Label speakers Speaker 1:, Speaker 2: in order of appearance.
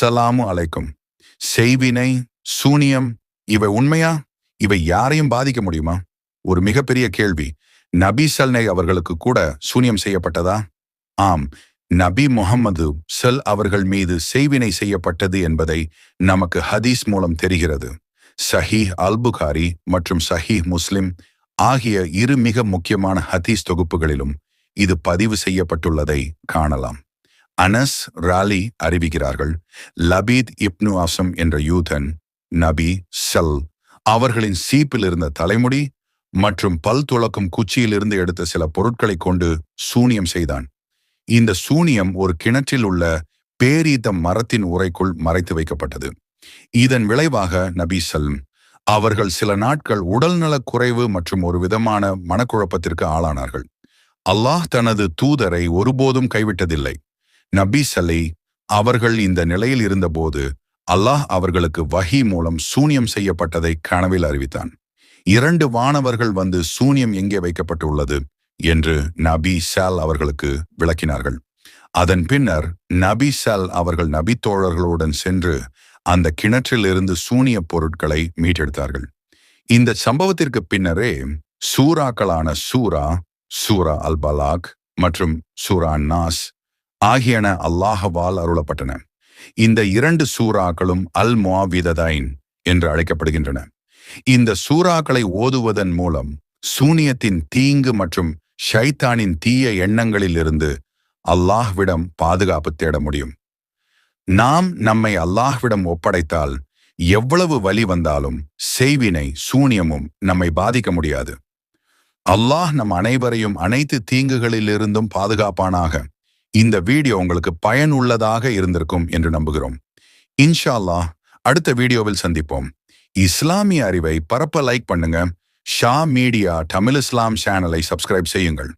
Speaker 1: அஸ்ஸலாமு அலைக்கும். செய்வினை சூனியம் இவை உண்மையா? இவை யாரையும் பாதிக்க முடியுமா? ஒரு மிகப்பெரிய கேள்வி. நபி சல்னை அவர்களுக்கு கூட சூனியம் செய்யப்பட்டதா? ஆம். நபி முகம்மது செல் அவர்கள் மீது செய்வினை செய்யப்பட்டது என்பதை நமக்கு ஹதீஸ் மூலம் தெரிகிறது. சஹீஹ் அல்புகாரி மற்றும் சஹீஹ் முஸ்லிம் ஆகிய இரு மிக முக்கியமான ஹதீஸ் தொகுப்புகளிலும் இது பதிவு செய்யப்பட்டுள்ளதை காணலாம். அனஸ் ராலி அறிவிக்கிறார்கள் லபீத் இப்னு அசம் என்ற யூதன் நபி செல் அவர்களின் சீப்பில் இருந்த தலைமுடி மற்றும் பல் துளக்கும் குச்சியிலிருந்து எடுத்த சில பொருட்களை கொண்டு சூனியம் செய்தான். இந்த சூனியம் ஒரு கிணற்றில் உள்ள பேரீத்த மரத்தின் உரைக்குள் மறைத்து வைக்கப்பட்டது. இதன் விளைவாக நபி சல்ம் அவர்கள் சில நாட்கள் உடல்நலக் குறைவு மற்றும் ஒரு விதமான மனக்குழப்பத்திற்கு ஆளானார்கள். அல்லாஹ் தனது தூதரை ஒருபோதும் கைவிட்டதில்லை. நபி சலை அவர்கள் இந்த நிலையில் இருந்தபோது அல்லாஹ் அவர்களுக்கு வஹி மூலம் சூனியம் செய்யப்பட்டதை கனவில் அறிவித்தான். இரண்டு வானவர்கள் வந்து சூனியம் எங்கே வைக்கப்பட்டுள்ளது என்று நபி சால் அவர்களுக்கு விளக்கினார்கள். அதன் பின்னர் நபி சால் அவர்கள் நபி தோழர்களுடன் சென்று அந்த கிணற்றில் இருந்து சூனிய பொருட்களை மீட்டெடுத்தார்கள். இந்த சம்பவத்திற்கு பின்னரே சூறாக்களான சூரா சூரா அல் பலாக் மற்றும் சூரா நாஸ் ஆகியன அல்லாஹவால் அருளப்பட்டன. இந்த இரண்டு சூறாக்களும் அல் முவாவிததைன் என்று அழைக்கப்படுகின்றன. இந்த சூறாக்களை ஓதுவதன் மூலம் சூனியத்தின் தீங்கு மற்றும் ஷைத்தானின் தீய எண்ணங்களிலிருந்து அல்லாஹ்விடம் பாதுகாப்பு தேட முடியும். நாம் நம்மை அல்லாஹ்விடம் ஒப்படைத்தால் எவ்வளவு வலி வந்தாலும் செய்வினை சூனியமும் நம்மை பாதிக்க முடியாது. அல்லாஹ் நம் அனைவரையும் அனைத்து தீங்குகளிலிருந்தும் பாதுகாப்பானாக இந்த வீடியோ உங்களுக்கு பயனுள்ளதாக இருந்திருக்கும் என்று நம்புகிறோம். இன்ஷால்லா அடுத்த வீடியோவில் சந்திப்போம். இஸ்லாமிய அறிவை பரப்ப லைக் பண்ணுங்க. ஷா மீடியா தமிழ் இஸ்லாம் சேனலை சப்ஸ்கிரைப் செய்யுங்கள்.